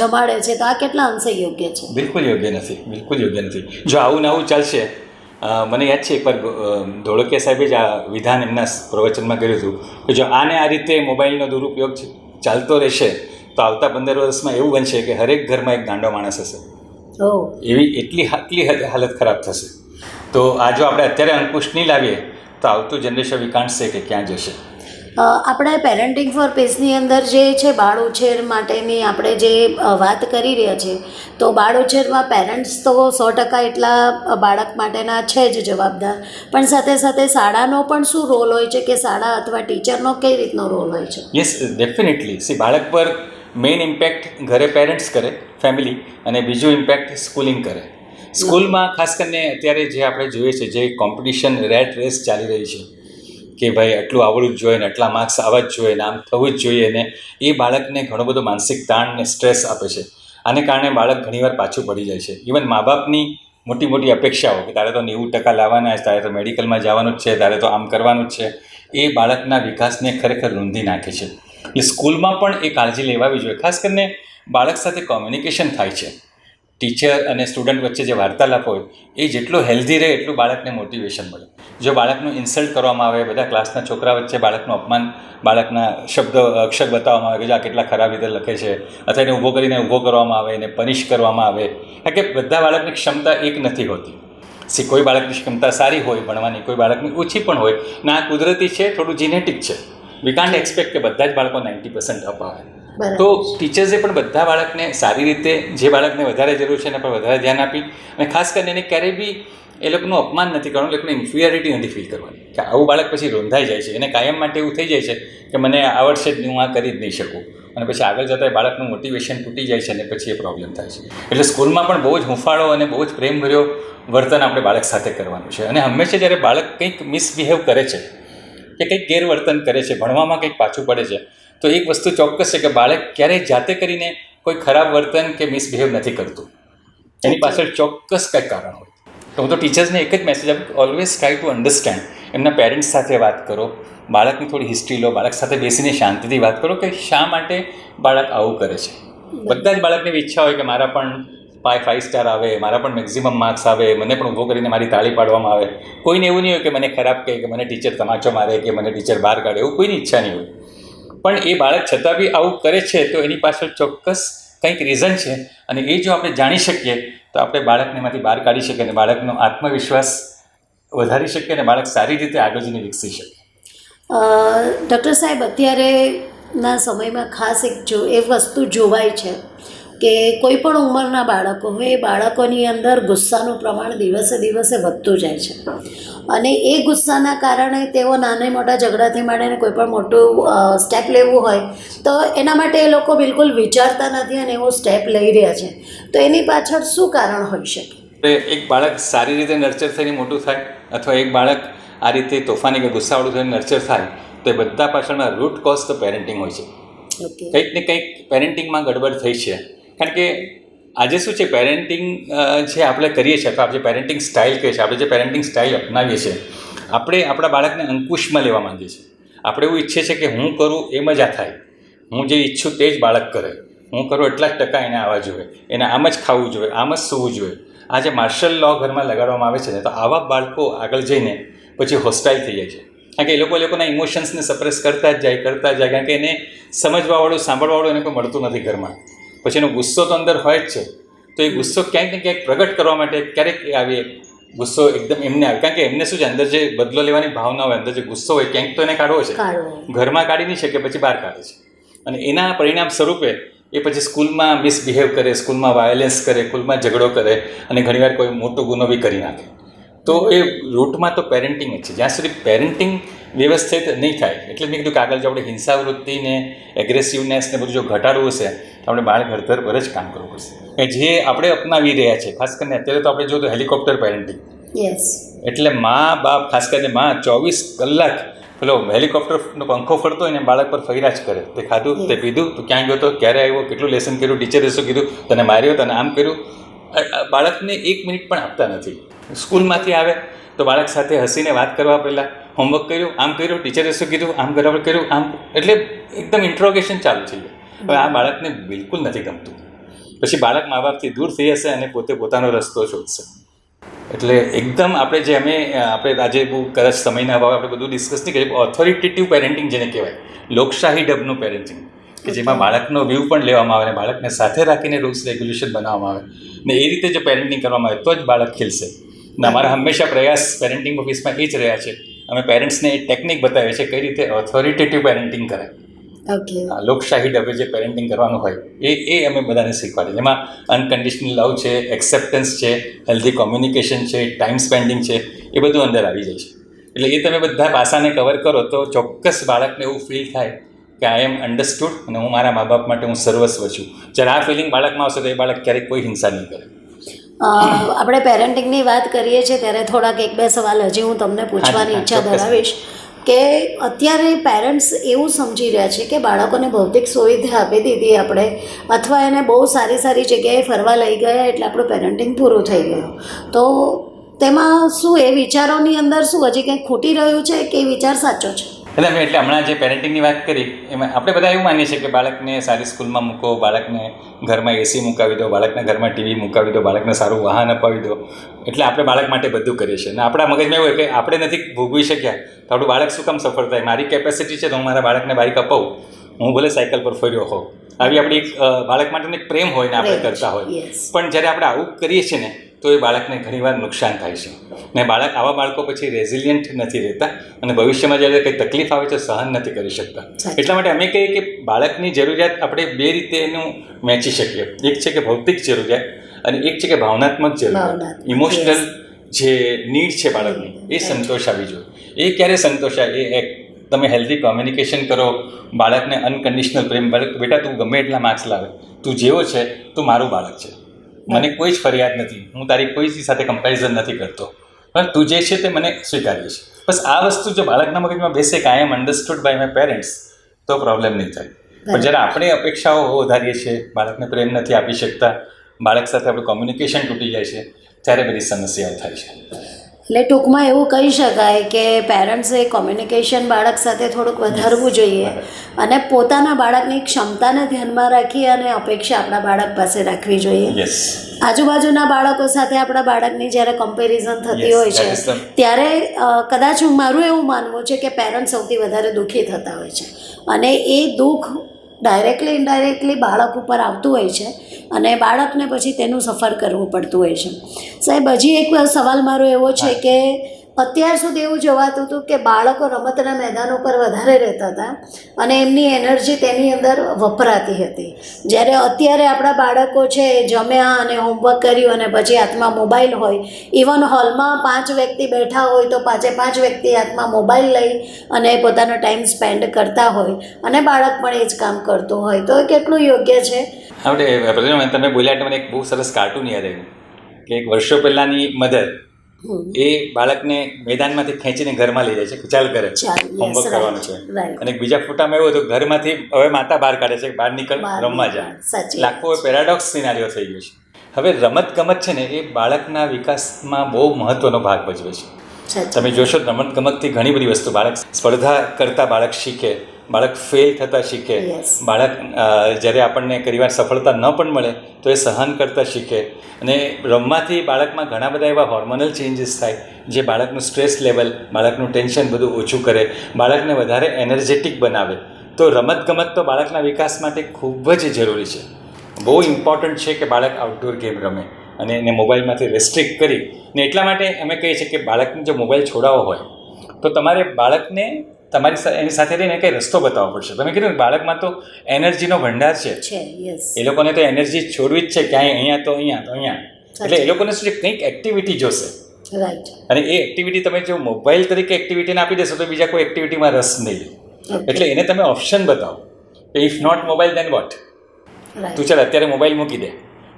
જમાડે છે. તો આ કેટલા અંશે યોગ્ય છે? બિલકુલ યોગ્ય નથી. બિલકુલ યોગ્ય નથી. જો આવું ને આવું ચાલશે મને યાદ છે એકવાર ધોળકિયા સાહેબે જ આ વિધાન એમના પ્રવચનમાં કર્યું હતું કે જો આને આ રીતે મોબાઈલનો દુરુપયોગ ચાલતો રહેશે તો આવતા પંદર વર્ષમાં એવું બનશે કે હરેક ઘરમાં એક ગાંડો માણસ હશે. એવી એટલી હદ- હાલત ખરાબ થશે. તો આ જો આપણે અત્યારે અંકુશ નહીં લાવીએ તો આવતું જનરેશન વિકાંડશે કે ક્યાં જશે? આપણે પેરેન્ટિંગ ફોર પીસની અંદર જે છે બાળ ઉછેર માટેની આપણે જે વાત કરી રહ્યા છીએ તો બાળ ઉછેરમાં પેરેન્ટ્સ તો સો ટકા એટલા બાળક માટેના છે જ જવાબદાર. પણ સાથે સાથે શાળાનો પણ શું રોલ હોય છે કે શાળા અથવા ટીચરનો કઈ રીતનો રોલ હોય છે? યસ ડેફિનેટલી સી બાળક પર મેઇન ઇમ્પેક્ટ ઘરે પેરેન્ટ્સ કરે ફેમિલી અને બીજું ઇમ્પેક્ટ સ્કૂલિંગ કરે. સ્કૂલમાં ખાસ કરીને અત્યારે જે આપણે જોઈએ છે, જે કોમ્પિટિશન રેટ રેસ ચાલી રહી છે, કે ભાઈ આટલું આવડવું જ જોઈએ ને આટલા માર્ક્સ આવવા જ જોઈએ ને આમ થવું જ જોઈએ ને એ બાળકને ઘણો બધો માનસિક તાણ ને સ્ટ્રેસ આપે છે. આને કારણે બાળક ઘણીવાર પાછું પડી જાય છે. ઇવન મા બાપની મોટી મોટી અપેક્ષાઓ કે તારે તો નેવું ટકા લાવવાના છે, તારે તો મેડિકલમાં જવાનું જ છે, તારે તો આમ કરવાનું જ છે, એ બાળકના વિકાસને ખરેખર રૂંધી નાખે છે. એટલે સ્કૂલમાં પણ એ કાળજી લેવાવી જોઈએ. ખાસ કરીને બાળક સાથે કોમ્યુનિકેશન થાય છે. ટીચર અને સ્ટુડન્ટ વચ્ચે જે વાર્તાલાપ હોય, એ જેટલું હેલ્ધી રહે એટલું બાળકને મોટિવેશન મળે. જો બાળકનું ઇન્સલ્ટ કરવામાં આવે, બધા ક્લાસના છોકરા વચ્ચે બાળકનું અપમાન, બાળકના શબ્દ, અક્ષર બતાવવામાં આવે કે જો આ કેટલા ખરાબ રીતે લખે છે, અથવા એને ઊભો કરીને ઊભો કરવામાં આવે, એને પનિશ કરવામાં આવે કારણ કે બધા બાળકની ક્ષમતા એક નથી હોતી. સી, કોઈ બાળકની ક્ષમતા સારી હોય ભણવાની, કોઈ બાળકની ઓછી પણ હોય, ના આ કુદરતી છે, થોડું જીનેટિક છે. વી કાન્ટ એક્સપેક્ટ કે બધા જ બાળકો નાઇન્ટી પર્સન્ટ અપ આવે. તો ટીચર્સે પણ બધા બાળકને સારી રીતે જે બાળકને વધારે જરૂર છે એના પર વધારે ધ્યાન આપી અને ખાસ કરીને એને ક્યારેય બી એ લોકોનું અપમાન નથી કરવાનું લોકોને ઇન્ફિરિયરિટી નથી ફીલ કરવાની. કે આવું બાળક પછી રોંધાઈ જાય છે એને કાયમ માટે એવું થઈ જાય છે કે મને આવડશે જ હું આ કરી જ નહીં શકું. અને પછી આગળ જતાં એ બાળકનું મોટિવેશન તૂટી જાય છે અને પછી એ પ્રોબ્લેમ થાય છે. એટલે સ્કૂલમાં પણ બહુ જ હુંફાળો અને બહુ જ પ્રેમભર્યો વર્તન આપણે બાળક સાથે કરવાનું છે. અને હંમેશા જ્યારે બાળક કંઈક મિસબિહેવ કરે છે કે કંઈક ગેરવર્તન કરે છે ભણવામાં કંઈક પાછું પડે છે. તો એક વસ્તુ ચોક્કસ છે કે બાળક ક્યારેય જાતે કરીને કોઈ ખરાબ વર્તન કે મિસબિહેવ નથી કરતું. એની પાછળ ચોક્કસ કંઈક કારણ હોય. તો હું તો ટીચર્સને એક જ મેસેજ આપું ઓલવેઝ ટ્રાય ટુ અન્ડરસ્ટેન્ડ એમના પેરેન્ટ્સ સાથે વાત કરો બાળકની થોડી હિસ્ટ્રી લો બાળક સાથે બેસીને શાંતિથી વાત કરો કે શા માટે બાળક આવું કરે છે. બધા જ બાળકની ઈચ્છા હોય કે મારા પણ ફાઈવ ફાઇવ સ્ટાર આવે, મારા પણ મેક્ઝિમમ માર્ક્સ આવે, મને પણ ઊભો કરીને મારી તાળી પાડવામાં આવે. કોઈને એવું નહીં હોય કે મને ખરાબ કહે, કે મને ટીચર તમાચો મારે, કે મને ટીચર બહાર કાઢે, એવું કોઈની ઈચ્છા નહીં હોય. પણ એ બાળક છતાં બી આવું કરે છે, તો એની પાછળ ચોક્કસ કંઈક રીઝન છે. અને એ જો આપણે જાણી શકીએ, તો આપણે બાળકને એમાંથી બહાર કાઢી શકીએ અને બાળકનો આત્મવિશ્વાસ વધારી શકીએ અને બાળક સારી રીતે આગળ જઈને વિકસી શકે. ડૉક્ટર સાહેબ અત્યારેના સમયમાં ખાસ એક જો, એ વસ્તુ જોવાય છે. કે કોઈ પણ ઉંમરના બાળકો હોય એ બાળકોની અંદર ગુસ્સાનું પ્રમાણ દિવસે દિવસે વધતું જાય છે. અને એ ગુસ્સાના કારણે તેઓ નાના મોટા ઝઘડાથી માંડીને કોઈ પણ મોટું સ્ટેપ લેવું હોય તો એના માટે એ લોકો બિલકુલ વિચારતા નથી અને એવો સ્ટેપ લઈ રહ્યા છે. તો એની પાછળ શું કારણ હોઈ શકે? એક બાળક સારી રીતે નર્ચર થઈને મોટું થાય અથવા એક બાળક આ રીતે તોફાની કે ગુસ્સાવાળું થઈને નર્ચર થાય તો એ બધા પાછળના રૂટ કોઝ તો પેરેન્ટિંગ હોય છે. કંઈક ને કંઈક પેરેન્ટિંગમાં ગડબડ થઈ છે. કારણ કે આજે શું છે પેરેન્ટિંગ જે આપણે કરીએ છીએ, અથવા આપણે જે પેરેન્ટિંગ સ્ટાઇલ કહીએ છીએ આપણે જે પેરેન્ટિંગ સ્ટાઇલ અપનાવીએ છીએ, આપણે આપણા બાળકને અંકુશમાં લેવા માંગીએ છીએ. આપણે એવું ઈચ્છીએ છીએ કે હું કરું એ મજા થાય. હું જે ઈચ્છું તે જ બાળક કરે. હું કરું એટલા જ ટકા એને આવવા જોઈએ. એને આમ જ ખાવું જોઈએ, આમ જ સૂવું જોઈએ. આ જે માર્શલ લો ઘરમાં લગાડવામાં આવે છે ને, તો આવા બાળકો આગળ જઈને પછી હોસ્ટાઇલ થઈ જાય છે. કારણ કે એ લોકો લોકોના ઇમોશન્સને સપ્રેસ કરતા જ જાય, કરતા જ જાય. કારણ કે એને સમજવાવાળું, સાંભળવાવાળું એને કોઈ મળતું નથી ઘરમાં. પછી એનો ગુસ્સો તો અંદર હોય જ છે. તો એ ગુસ્સો ક્યાંક ને ક્યાંક પ્રગટ કરવા માટે ક્યારેક આવીએ આવી ગુસ્સો એકદમ એમને આવે. કારણ કે એમને શું છે અંદર જે બદલો લેવાની ભાવના હોય અંદર જે ગુસ્સો હોય ક્યાંક તો એને કાઢવો છે. ઘરમાં કાઢી નહીં શકે પછી બહાર કાઢે છે. અને એના પરિણામ સ્વરૂપે એ પછી સ્કૂલમાં મિસબિહેવ કરે સ્કૂલમાં વાયોલેન્સ કરે સ્કૂલમાં ઝઘડો કરે અને ઘણીવાર કોઈ મોટો ગુનો બી કરી નાખે. તો એ રૂટમાં તો પેરેન્ટિંગ જ છે. જ્યાં સુધી પેરેન્ટિંગ વ્યવસ્થિત નહીં થાય. એટલે મેં કીધું કે આગળ જો આપણે હિંસાવૃત્તિને એગ્રેસિવનેસને બધું જો ઘટાડવું હશે તો આપણે બાળ ઘડતર પર જ કામ કરવું પડશે. કે જે આપણે અપનાવી રહ્યા છે ખાસ કરીને અત્યારે તો આપણે જો તો હેલિકોપ્ટર પેરેન્ટિંગ યસ એટલે મા બાપ ખાસ કરીને મા ચોવીસ કલાક પેલો હેલિકોપ્ટરનો પંખો ફરતો હોય ને બાળક પર ફર્યા જ કરે. તે ખાધું તે પીધું તું ક્યાં ગયો તો ક્યારે આવ્યો કેટલું લેસન કર્યું ટીચરે શું કીધું તને માર્યો તને આમ કર્યું. બાળકને એક મિનિટ પણ આપતા નથી. સ્કૂલમાંથી આવે તો બાળક સાથે હસીને વાત કરવા પહેલાં હોમવર્ક કર્યું આમ કર્યું ટીચરે શું કીધું આમ બરાબર કર્યું આમ એટલે એકદમ ઇન્ટ્રોગેશન ચાલુ થઈ ગયું. હવે આ બાળકને બિલકુલ નથી ગમતું. પછી બાળક મા બાપથી દૂર થઈ જશે અને પોતે પોતાનો રસ્તો શોધશે. એટલે એકદમ આપણે જે અમે આપણે આજે બહુ કદાચ સમયના અભાવે આપણે બધું ડિસ્કસ નહીં કરીએ ઓથોરિટેટિવ પેરેન્ટિંગ જેને કહેવાય લોકશાહી ડબનું પેરેન્ટિંગ કે જેમાં બાળકનો વ્યૂ પણ લેવામાં આવે અને બાળકને સાથે રાખીને રૂલ્સ રેગ્યુલેશન બનાવવામાં આવે. ને એ રીતે જો પેરેન્ટિંગ કરવામાં આવે તો જ બાળક ખીલશે. અમારા હંમેશા પ્રયાસ પેરેન્ટિંગ ઓફિસમાં એ જ રહ્યા છે. અમે પેરેન્ટ્સને એ ટેકનિક બતાવીએ છીએ કઈ રીતે ઓથોરિટેટિવ પેરેન્ટિંગ કરાય ઓકે લોકશાહી ડબે જે પેરેન્ટિંગ કરવાનું હોય એ એ અમે બધાને શીખવાડીએ. જેમાં અનકન્ડિશનલ લવ છે એક્સેપ્ટન્સ છે હેલ્ધી કોમ્યુનિકેશન છે ટાઈમ સ્પેન્ડિંગ છે એ બધું અંદર આવી જાય છે. એટલે એ તમે બધા પાસાને કવર કરો તો ચોક્કસ બાળકને એવું ફીલ થાય કે આઈ એમ અન્ડરસ્ટુડ અને હું મારા મા બાપ માટે હું સર્વસ્વ છું. જ્યારે આ ફિલિંગ બાળકમાં આવશે તો એ બાળક ક્યારેક કોઈ હિંસા નહીં કરે. આપણે પેરેન્ટિંગની વાત કરીએ છીએ ત્યારે થોડાક એક બે સવાલ હજી હું તમને પૂછવાની ઈચ્છા ધરાવીશ કે અત્યારે પેરેન્ટ્સ એવું સમજી રહ્યા છે કે બાળકોને ભૌતિક સુવિધા આપી દીધી આપણે અથવા એને બહુ સારી સારી જગ્યાએ ફરવા લઈ ગયા એટલે આપણું પેરેન્ટિંગ પૂરું થઈ ગયું. તો તેમાં શું એ વિચારોની અંદર શું હજી કંઈક ખૂટી રહ્યું છે કે એ વિચાર સાચો છે? એટલે અમે એટલે હમણાં જે પેરેન્ટિંગની વાત કરી એમાં આપણે બધા એવું માનીએ છીએ કે બાળકને સારી સ્કૂલમાં મૂકો બાળકને ઘરમાં એસી મુકાવી દો બાળકના ઘરમાં ટીવી મુકાવી દો બાળકને સારું વાહન અપાવી દો. એટલે આપણે બાળક માટે બધું કરીએ છીએ. અને આપણા મગજમાં એવું હોય કે આપણે નથી ભોગવી શક્યા તો આપણું બાળક શું કામ સફળ થાય? મારી કેપેસિટી છે તો હું મારા બાળકને બાઇક અપાવું હું ભલે સાયકલ પર ફર્યો હોઉં. આવી આપણી એક બાળક માટેનો એક પ્રેમ હોય ને આપણે કરતા હોય. પણ જ્યારે આપણે આવું કરીએ છીએ ને તો એ બાળકને ઘણીવાર નુકસાન થાય છે. ને બાળક આવા બાળકો પછી રેઝિલિયન્ટ નથી રહેતા અને ભવિષ્યમાં જ્યારે કંઈ તકલીફ આવે તો સહન નથી કરી શકતા. એટલા માટે અમે કહીએ કે બાળકની જરૂરિયાત આપણે બે રીતે એનું વહેંચી શકીએ. એક છે કે ભૌતિક જરૂરિયાત અને એક છે કે ભાવનાત્મક જરૂરિયાત. ઇમોશનલ જે નીડ છે બાળકની એ સંતોષાવી જોઈએ. એ ક્યારે સંતોષાય એ એક તમે હેલ્ધી કોમ્યુનિકેશન કરો બાળકને અનકન્ડિશનલ પ્રેમ બાળક બેટા તું ગમે એટલા માર્ક્સ લાવે તું જેવો છે તું મારું બાળક છે. મને કોઈ જ ફરિયાદ નથી. હું તારી કોઈ સાથે કમ્પેરિઝન નથી કરતો. પણ તું જે છે તે મને સ્વીકારીએ છે. બસ આ વસ્તુ જો બાળકના મગજમાં બેસે કે I am understood by my parents તો પ્રોબ્લેમ નહીં થાય. પણ જ્યારે આપણે અપેક્ષાઓ વધારીએ છીએ બાળકને પ્રેમ નથી આપી શકતા બાળક સાથે આપણું કોમ્યુનિકેશન તૂટી જાય છે ત્યારે બધી સમસ્યાઓ થાય છે. એટલે ટૂંકમાં એવું કહી શકાય કે પેરેન્ટ્સે કોમ્યુનિકેશન બાળક સાથે થોડુંક વધારવું જોઈએ અને પોતાના બાળકની ક્ષમતાને ધ્યાનમાં રાખી અને અપેક્ષા આપણા બાળક પાસે રાખવી જોઈએ. આજુબાજુના બાળકો સાથે આપણા બાળકની જ્યારે કમ્પેરિઝન થતી હોય છે ત્યારે કદાચ હું મારું એવું માનવું છે કે પેરેન્ટ્સ સૌથી વધારે દુઃખી થતા હોય છે. અને એ દુઃખ ડાયરેક્ટલી ઇનડાયરેક્ટલી બાળક ઉપર આવતું હોય છે. અને બાળકને પછી તેનું સફર કરવું પડતું હોય છે. સાહેબ હજી એક સવાલ મારો એવો છે કે અત્યાર સુધી એવું જોવાતું હતું કે બાળકો રમતના મેદાન ઉપર વધારે રહેતા હતા અને એમની એનર્જી તેની અંદર વપરાતી હતી. જ્યારે અત્યારે આપણા બાળકો છે એ જમ્યા અને હોમવર્ક કર્યું અને પછી હાથમાં મોબાઈલ હોય ઇવન હોલમાં પાંચ વ્યક્તિ બેઠા હોય તો પાંચે પાંચ વ્યક્તિ હાથમાં મોબાઈલ લઈ અને પોતાનો ટાઈમ સ્પેન્ડ કરતા હોય અને બાળક પણ એ જ કામ કરતું હોય. તો એ કેટલું યોગ્ય છે? આપણે પ્રતિમા, તમે બોલ્યા એટલે મને એક બહુ સરસ કાર્ટૂન યાદ આવ્યું. કે એક વર્ષો પહેલાંની મધર એ બાળકને મેદાનમાંથી ખેંચીને ઘરમાં લઈ જાય છે ચાલ કરે છે હોમવર્ક કરવાનું છે. અને બીજા ફોટામાં એવું હતું ઘરમાંથી હવે માતા બહાર કાઢે છે બહાર નીકળ રમવા જાય આખો પેરાડોક્સ સિનારીઓ થઈ ગયો છે. હવે રમત ગમત છે ને એ બાળકના વિકાસમાં બહુ મહત્વનો ભાગ ભજવે છે. તમે જોશો રમત ગમતથી ઘણી બધી વસ્તુ બાળક સ્પર્ધા કરતા બાળક શીખે. બાળક ફેલ થતાં શીખે. બાળક જ્યારે આપણને ઘણીવાર સફળતા ન પણ મળે તો એ સહન કરતાં શીખે. અને રમવાથી બાળકમાં ઘણા બધા એવા હોર્મોનલ ચેન્જીસ થાય જે બાળકનું સ્ટ્રેસ લેવલ બાળકનું ટેન્શન બધું ઓછું કરે બાળકને વધારે એનર્જેટિક બનાવે. તો રમતગમત તો બાળકના વિકાસ માટે ખૂબ જ જરૂરી છે. બહુ ઇમ્પોર્ટન્ટ છે કે બાળક આઉટડોર ગેમ રમે અને એને મોબાઈલમાંથી રેસ્ટ્રિક્ટ કરી. ને એટલા માટે અમે કહીએ છીએ કે બાળકને જો મોબાઈલ છોડાવવો હોય તો તમારે બાળકને તમારી એની સાથે રહીને કંઈ રસ્તો બતાવવો પડશે? તમે કીધું બાળકમાં તો એનર્જીનો ભંડાર છે. એ લોકોને તો એનર્જી છોડવી જ છે ક્યાંય અહીંયા તો અહીંયા તો અહીંયા. એટલે એ લોકોને શું છે કંઈક એક્ટિવિટી જોશે. રાઈટ અને એ એક્ટિવિટી તમે જો મોબાઈલ તરીકે એક્ટિવિટીને આપી દેશો તો બીજા કોઈ એક્ટિવિટીમાં રસ નહીં એટલે એને તમે ઓપ્શન બતાવો if not mobile then what તું ચાલ અત્યારે મોબાઈલ મૂકી દે.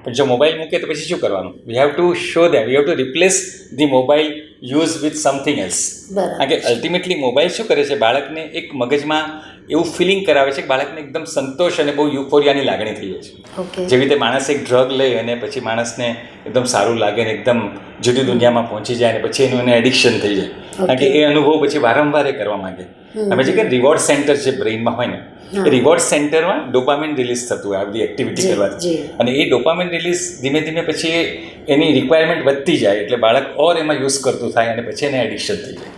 પણ જો મોબાઈલ મૂકે તો પછી શું કરવાનું? We have to show them we have to replace the mobile use with something else કારણ કે અલ્ટિમેટલી મોબાઈલ શું કરે છે? બાળકને એક મગજમાં એવું ફિલિંગ કરાવે છે કે બાળકને એકદમ સંતોષ અને બહુ યુફોરિયાની લાગણી થઈ જાય છે. જેવી રીતે માણસ એક ડ્રગ લે અને પછી માણસને એકદમ સારું લાગે ને એકદમ જુદી દુનિયામાં પહોંચી જાય અને પછી એનું એને એડિક્શન થઈ જાય. કારણ કે એ અનુભવ પછી વારંવાર એ કરવા માંગે. અમે જે કે રિવોર્ડ સેન્ટર જે બ્રેઇનમાં હોય ને રિવોર્ડ સેન્ટરમાં ડોપામિન રિલીઝ થતું હોય આ બધી એક્ટિવિટી કરવાથી. અને એ ડોપામિન રિલીઝ ધીમે ધીમે પછી એની રિક્વાયરમેન્ટ વધતી જાય એટલે બાળક ઓર એમાં યુઝ કરતું થાય અને પછી એને એડિક્શન થઈ જાય.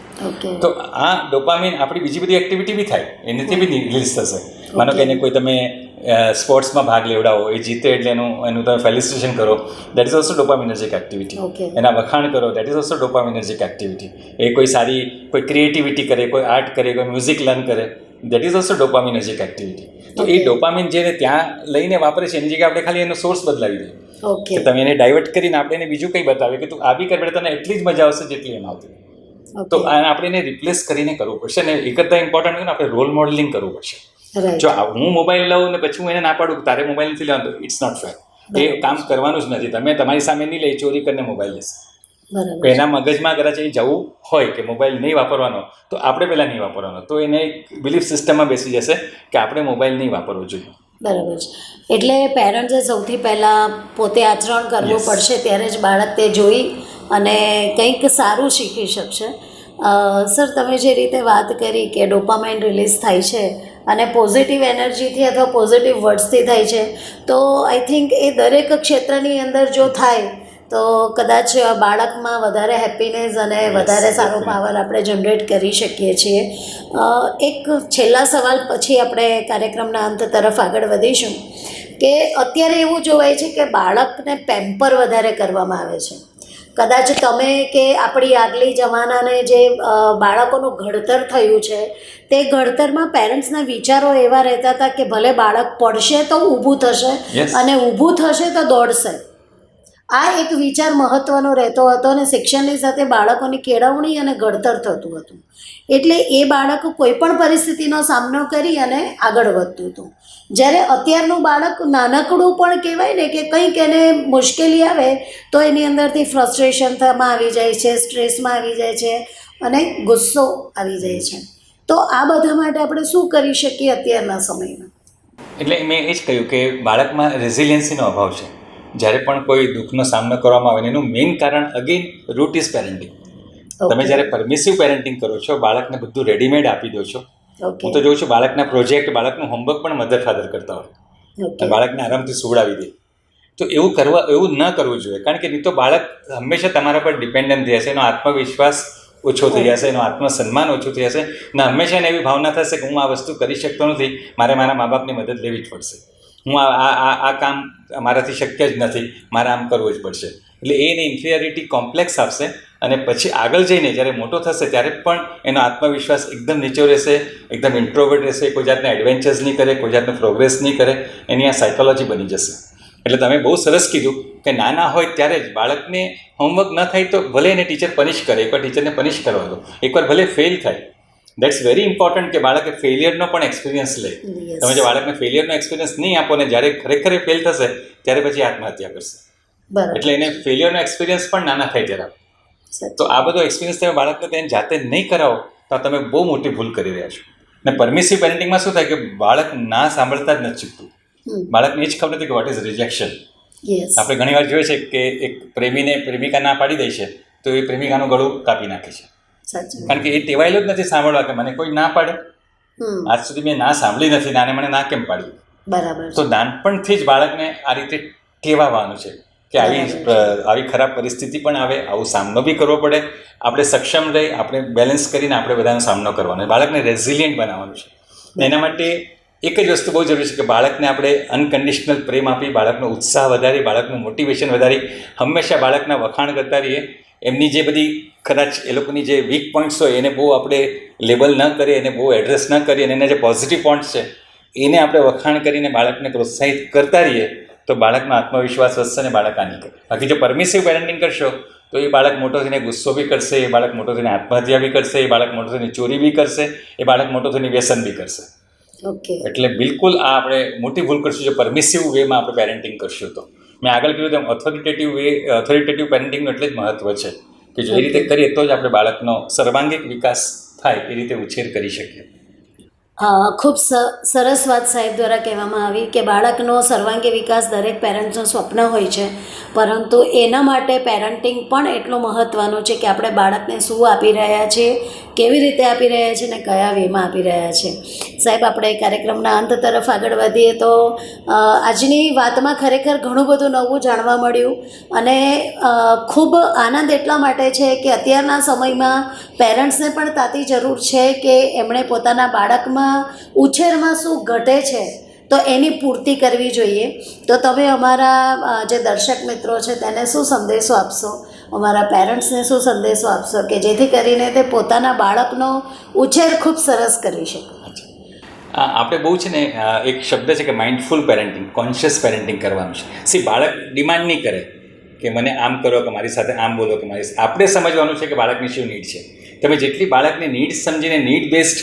તો આ ડોપામિન આપણી બીજી બધી એક્ટિવિટી બી થાય એનાથી બી રિલીઝ થશે. માનો કે એને કોઈ તમે સ્પોર્ટ્સમાં ભાગ લેવડાવો એ જીતે એટલે એનું એનું તમે ફેલિસ્ટ્રેશન કરો that is also dopaminergic activity એના વખાણ કરો that is also dopaminergic activity એ કોઈ સારી કોઈ ક્રિએટિવિટી કરે કોઈ આર્ટ કરે કોઈ મ્યુઝિક લર્ન કરે that is also dopaminergic activity તો એ. ડોપામિન જેને ત્યાં લઈને વાપરે છે એની જગ્યાએ આપણે ખાલી એનો સોર્સ બદલાવી દઈએ. ઓકે તમે એને ડાયવર્ટ કરીને આપણે એને બીજું કંઈ બતાવીએ કે તું આ બી કરે તને એટલી જ મજા આવશે જેટલી એમ આવતી. તો આપણે એને રિપ્લેસ કરીને કરવું પડશે ને એક કરતાં ઇમ્પોર્ટન્ટ ને આપણે રોલ મોડલિંગ કરવું પડશે. જો હું મોબાઈલ લઉં ને પછી હું એને ના પાડું તારે મોબાઈલ નથી લેવાનો ઇટ્સ નોટ ફેર એ કામ કરવાનું જ નથી. તમે તમારી સામે નહીં લઈ ચોરી કરીને મોબાઈલ લેશે. બરાબર એના મગજમાં કદાચ એ જવું હોય કે મોબાઈલ નહીં વાપરવાનો તો આપણે પહેલાં નહીં વાપરવાનો. તો એને એક બિલીફ સિસ્ટમમાં બેસી જશે કે આપણે મોબાઈલ નહીં વાપરવો જોઈએ. બરાબર છે. એટલે પેરેન્ટ્સે સૌથી પહેલાં પોતે આચરણ કરવું પડશે ત્યારે જ બાળક તે જોઈ અને કંઈક સારું શીખી શકશે. સર તમે જે રીતે વાત કરી કે ડોપામાઇન રિલીઝ થાય છે અને પોઝિટિવ એનર્જીથી અથવા પોઝિટિવ વર્ડ્સથી થાય છે તો આઈ થિંક એ દરેક ક્ષેત્રની અંદર જો થાય તો કદાચ બાળકમાં વધારે હેપીનેસ અને વધારે સારો. પાવર આપણે જનરેટ કરી શકીએ છીએ. એક છેલ્લા સવાલ પછી આપણે કાર્યક્રમના અંત તરફ આગળ વધીશું કે અત્યારે એવું જોવાય છે કે બાળકને પેમ્પર વધારે કરવામાં આવે છે. કદાચ તમે કે આપણી આગલી જમાનાને જે બાળકોનું ઘડતર થયું છે તે ઘડતરમાં પેરેન્ટ્સના વિચારો એવા રહેતા હતા કે ભલે બાળક પડશે તો ઊભું થશે અને ઊભું થશે તો દોડશે. આ એક વિચાર મહત્ત્વનો રહેતો હતો અને શિક્ષણની સાથે બાળકોની કેળવણી અને ઘડતર થતું હતું. એટલે એ બાળક કોઈપણ પરિસ્થિતિનો સામનો કરી અને આગળ વધતું હતું. જ્યારે અત્યારનું બાળક નાનકડું પણ કહેવાય ને કે કંઈક એને મુશ્કેલી આવે, તો એની અંદરથી ફ્રસ્ટ્રેશન થવામાં આવી જાય છે સ્ટ્રેસમાં આવી જાય છે અને ગુસ્સો આવી જાય છે. તો આ બધા માટે આપણે શું કરી શકીએ અત્યારના સમયમાં? એટલે મેં એ જ કહ્યું કે બાળકમાં રેઝિલિયન્સીનો અભાવ છે. જ્યારે પણ કોઈ દુઃખનો સામનો કરવામાં આવે એનું મેઇન કારણ અગેન રૂટ ઇઝ પેરેન્ટિંગ તમે જ્યારે પરમિસિવ પેરેન્ટિંગ કરો છો બાળકને બધું રેડીમેડ આપી દો છો હું તો જોઉં છું બાળકના પ્રોજેક્ટ બાળકનું હોમવર્ક પણ મધર ફાધર કરતા હોય. બાળકને આરામથી સુવડાવી દે. તો એવું કરવા એવું ન કરવું જોઈએ કારણ કે નહીં તો બાળક હંમેશા તમારા પર ડિપેન્ડન્ટ થઈ જશે એનો આત્મવિશ્વાસ ઓછો થઈ જશે એનો આત્મસન્માન ઓછું થઈ જશે ને હંમેશા એને એવી ભાવના થશે કે હું આ વસ્તુ કરી શકતો નથી મારે મારા મા બાપની મદદ લેવી જ પડશે. હું આ આ આ કામ મારાથી શક્ય જ નથી. મારે આમ કરવું જ પડશે. એટલે એને ઇન્ફિરિયરિટી કોમ્પ્લેક્સ આપશે અને પછી આગળ જઈને જ્યારે મોટો થશે ત્યારે પણ એનો આત્મવિશ્વાસ એકદમ નીચો રહેશે, એકદમ ઇન્ટ્રોવર્ટ રહેશે, કોઈ જાતના એડવેન્ચર્સ નહીં કરે, કોઈ જાતનો પ્રોગ્રેસ નહીં કરે, એની આ સાયકોલોજી બની જશે. એટલે તમે બહુ સરસ કીધું કે નાના હોય ત્યારે જ બાળકને હોમવર્ક ન થાય તો ભલે એને ટીચર પનિશ કરે. એકવાર ટીચરને પનિશ કરવા દો. એકવાર ભલે ફેલ થાય દેટ્સ વેરી ઇમ્પોર્ટન્ટ કે બાળકે ફેલિયરનો પણ એક્સપિરિયન્સ લે. તમે જો બાળકને ફેલિયરનો એક્સપિરિયન્સ નહીં આપો ને જ્યારે ખરેખર ફેલ થશે ત્યારે પછી આત્મહત્યા કરશે. એટલે એને ફેલિયરનો એક્સપિરિયન્સ પણ નાના થાય ત્યારે આપો. તો આ બધો એક્સપિરિયન્સ તમે બાળકને તેને જાતે નહીં કરાવો તો તમે બહુ મોટી ભૂલ કરી રહ્યા છો. ને પરમિસિવ પેરેન્ટિંગમાં શું થાય કે બાળક ના સાંભળતા જ નથી હમ. બાળકને એ જ ખબર નથી કે વોટ ઇઝ રિજેક્શન આપણે ઘણીવાર જોઈએ છે કે એક પ્રેમીને પ્રેમિકા ના પાડી દે છે તો એ પ્રેમિકાનું ગળું કાપી નાખે છે. કારણ કે એ ટેવાયેલો જ નથી સાંભળવા કે મને કોઈ ના પાડે. આજ સુધી મેં ના સાંભળી નથી નાને મને ના કેમ પાડ્યું બરાબર તો નાનપણથી જ બાળકને આ રીતે ટેવાવાનું છે કે આવી આવી ખરાબ પરિસ્થિતિ પણ આવે આવો સામનો બી કરવો પડે. આપણે સક્ષમ રહી આપણે બેલેન્સ કરીને આપણે બધાનો સામનો કરવાનો બાળકને રેઝિલિયન્ટ બનાવવાનું છે. એના માટે એક જ વસ્તુ બહુ જરૂરી છે કે બાળકને આપણે અનકન્ડિશનલ પ્રેમ આપી, બાળકનો ઉત્સાહ વધારી, બાળકનું મોટિવેશન વધારી, હંમેશા બાળકના વખાણ કરતા રહીએ. એમની જે બધી કદાચ એ લોકોની જે વીક પોઈન્ટ્સ હોય એને બહુ આપણે લેબલ ન કરીએ, એને બહુ એડ્રેસ ન કરીએ અને એના જે પોઝિટિવ પોઈન્ટ્સ છે, એને આપણે વખાણ કરીને બાળકને પ્રોત્સાહિત કરતા રહીએ, તો બાળકનો આત્મવિશ્વાસ વધશે અને બાળક આ નહીં કરે. બાકી જો પરમિસિવ પેરેન્ટિંગ કરશો, તો એ બાળક મોટો થઈને ગુસ્સો બી કરશે, એ બાળક મોટો થઈને આત્મહત્યા બી કરશે, એ બાળક મોટો થઈને ચોરી બી કરશે, એ બાળક મોટો થઈને વ્યસન બી કરશે. ઓકે એટલે બિલકુલ આ આપણે મોટી ભૂલ કરશું જો પરમિસિવ વેમાં આપણે પેરેન્ટિંગ કરશું તો. મેં આગળ કીધું તેમ ઓથોરિટેટિવ વે ઓથોરિટેટિવ પેરેન્ટિંગનું એટલે જ મહત્વ છે. કે જો એ રીતે કરીએ તો જ આપણે બાળકનો સર્વાંગીક વિકાસ થાય એ રીતે ઉછેર કરી શકીએ. ખૂબ સરસ વાત સાહેબ દ્વારા કહેવામાં આવી કે બાળકનો સર્વાંગી વિકાસ દરેક પેરેન્ટ્સનું સ્વપ્ન હોય છે. પરંતુ એના માટે પેરેન્ટિંગ પણ એટલું મહત્ત્વનું છે કે આપણે બાળકને શું આપી રહ્યા છીએ કેવી રીતે આપી રહ્યા છીએ અને કયા વેમાં આપી રહ્યા છીએ સાહેબ, આપણે કાર્યક્રમના અંત તરફ આગળ વધીએ તો આજની વાતમાં ખરેખર ઘણું બધું નવું જાણવા મળ્યું અને ખૂબ આનંદ એટલા માટે છે કે અત્યારના સમયમાં પેરેન્ટ્સને પણ તાતી જરૂર છે કે એમણે પોતાના બાળકમાં ઉછેરમાં શું ઘટે છે, તો એની પૂર્તિ કરવી જોઈએ. તો તમે અમારા જે દર્શક મિત્રો છે, તેને શું સંદેશો આપશો? અમારા પેરેન્ટ્સને શું સંદેશો આપશો કે જેથી કરીને તે પોતાના બાળકનો ઉછેર ખૂબ સરસ કરી શકે? આપણે બહુ છે ને એક શબ્દ છે કે માઇન્ડફુલ પેરેન્ટિંગ કોન્શિયસ પેરેન્ટિંગ કરવાનું છે. સી, બાળક ડિમાન્ડ નહીં કરે કે મને આમ કરો, કે મારી સાથે આમ બોલો, કે મારી આપણે સમજવાનું છે કે બાળકની શું નીડ છે. તમે જેટલી બાળકની નીડ સમજીને નીડ બેસ્ડ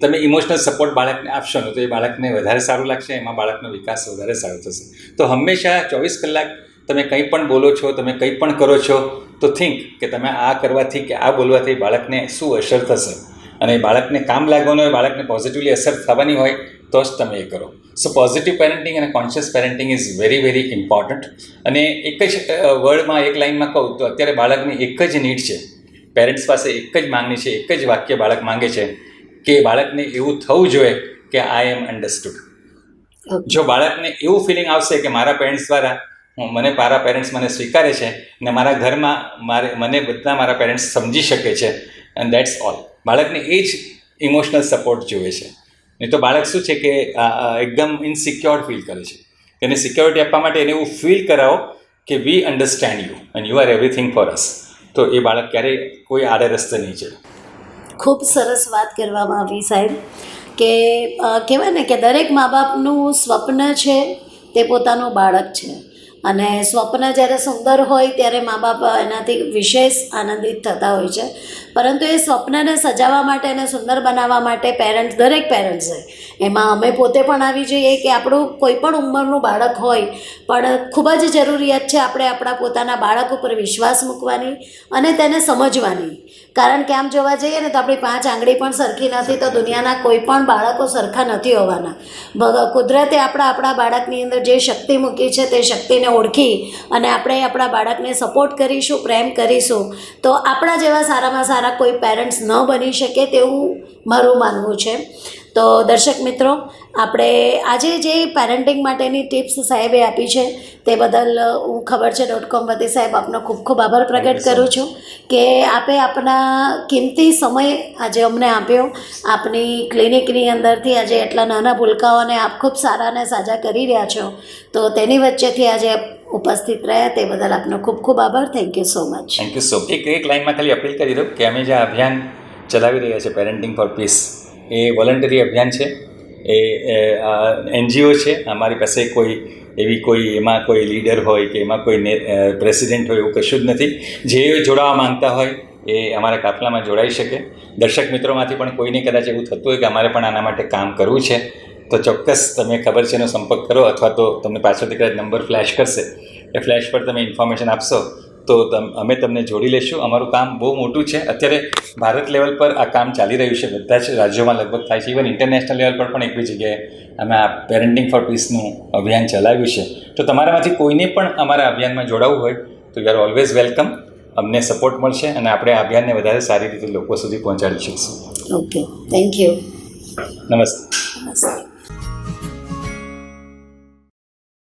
તમે ઇમોશનલ સપોર્ટ બાળકને આપશો ને, તો એ બાળકને વધારે સારું લાગશે, એમાં બાળકનો વિકાસ વધારે સારો થશે. તો હંમેશા ચોવીસ કલાક તમે કંઈ પણ બોલો છો, તમે કંઈ પણ કરો છો, તો થિંક કે તમે આ કરવાથી કે આ બોલવાથી બાળકને શું અસર થશે? અને બાળકને કામ લાગવાનું હોય, બાળકને પોઝિટિવલી અસર થવાની હોય, તો જ તમે એ કરો. સો પોઝિટિવ પેરેન્ટિંગ અને conscious parenting is very very important અને એક જ વર્ડમાં એક લાઇનમાં કહું તો અત્યારે બાળકની એક જ નીડ છે. પેરેન્ટ્સ પાસે એક જ માંગણી છે, એક જ વાક્ય બાળક માંગે છે. કે બાળકને એવું થવું જોઈએ કે આઈ એમ અન્ડરસ્ટુડ જો બાળકને એવું ફિલિંગ આવશે કે મારા પેરેન્ટ્સ દ્વારા હું મને મારા પેરેન્ટ્સ મને સ્વીકારે છે ને મારા ઘરમાં મારે મને બધા મારા પેરેન્ટ્સ સમજી શકે છે એન્ડ દેટ્સ ઓલ બાળકને એ જ ઇમોશનલ સપોર્ટ જોઈએ છે. નહીં તો બાળક શું છે કે એકદમ ઇનસિક્યોર ફીલ કરે છે. તેને સિક્યોરિટી આપવા માટે એને એવું ફીલ કરાવો કે we understand you and you are everything for us તો એ બાળક ક્યારેય કોઈ આડે રસ્તે નહીં છે ખૂબ સરસ વાત કરવામાં આવી સાહેબ, કે કહેવાય ને કે દરેક મા બાપનું સ્વપ્ન છે તે પોતાનું બાળક છે. અને સ્વપ્ન જ્યારે સુંદર હોય ત્યારે મા બાપ એનાથી વિશેષ આનંદિત થતા હોય છે. પરંતુ એ સ્વપ્નને સજાવવા માટે અને સુંદર બનાવવા માટે પેરેન્ટ્સ દરેક પેરેન્ટ્સે એમાં અમે પોતે પણ આવી જઈએ કે આપણું કોઈ પણ ઉંમરનું બાળક હોય, પણ ખૂબ જ જરૂરિયાત છે આપણે આપણા પોતાના બાળક ઉપર વિશ્વાસ મૂકવાની અને તેને સમજવાની. કારણ કે આમ જોવા જઈએ ને તો આપણી પાંચ આંગળી પણ સરખી નથી તો દુનિયાના કોઈ પણ બાળકો સરખા નથી હોવાના. ભગ કુદરતે આપણા આપણા બાળકની અંદર જે શક્તિ મૂકી છે તે શક્તિને ઓળખી અને આપણે આપણા બાળકને સપોર્ટ કરીશું, પ્રેમ કરીશું, તો આપણા જેવા સારામાં સારા કોઈ પેરેન્ટ્સ ન બની શકે તેવું મારું માનવું છે. તો દર્શક મિત્રો આપણે આજે જે પેરેન્ટિંગ માટેની ટિપ્સ સાહેબે આપી છે તે બદલ હું ખબર છે. ડોટ કોમ વતી સાહેબ આપનો ખૂબ ખૂબ આભાર પ્રગટ કરું છું કે આપે આપના કિંમતી સમય આજે અમને આપ્યો. આપની ક્લિનિકની અંદરથી આજે એટલા નાના ભૂલકાઓને આપ ખૂબ સારા અને સાજા કરી રહ્યા છો. તો તેની વચ્ચેથી આજે ઉપસ્થિત રહ્યા તે બદલ આપનો ખૂબ ખૂબ આભાર. Thank you so much thank you so એક એક લાઈનમાં ખાલી અપીલ કરી દઉં કે અમે જે અભિયાન ચલાવી રહ્યા છે પેરેન્ટિંગ ફોર પીસ એ વોલન્ટરી અભિયાન છે. એ એનજીઓ છે. અમારી પાસે કોઈ એવી કોઈ એમાં કોઈ લીડર હોય કે એમાં કોઈ પ્રેસિડેન્ટ હોય એવું કશું જ નથી. જે જોડાવા માંગતા હોય એ અમારા કાફલામાં જોડાઈ શકે. દર્શક મિત્રોમાંથી પણ કોઈને કદાચ એવું થતું હોય કે અમારે પણ આના માટે કામ કરવું છે, તો ચોક્કસ તમે ખબર છે એનો સંપર્ક કરો અથવા તો તમને પાછળથી કદાચ નંબર ફ્લેશ કરશે. એ ફ્લેશ પર તમે ઇન્ફોર્મેશન આપશો. તો અમે તમને જોડી લઈશું અમારું કામ બહુ મોટું છે. અત્યારે ભારત લેવલ પર આ કામ ચાલી રહ્યું છે. બધા જ રાજ્યોમાં લગભગ થાય છે. ઇવન ઇન્ટરનેશનલ લેવલ પર પણ એક બી જગ્યાએ અમે આ પેરેન્ટિંગ ફોર પીસનું અભિયાન ચલાવ્યું છે. તો તમારામાંથી કોઈને પણ અમારા અભિયાનમાં જોડાવવું હોય તો યુ આર ઓલવેઝ વેલકમ અમને સપોર્ટ મળશે અને આપણે આ અભિયાનને વધારે સારી રીતે લોકો સુધી પહોંચાડી શકીશું. ઓકે થેન્ક યુ નમસ્તે. નમસ્તે.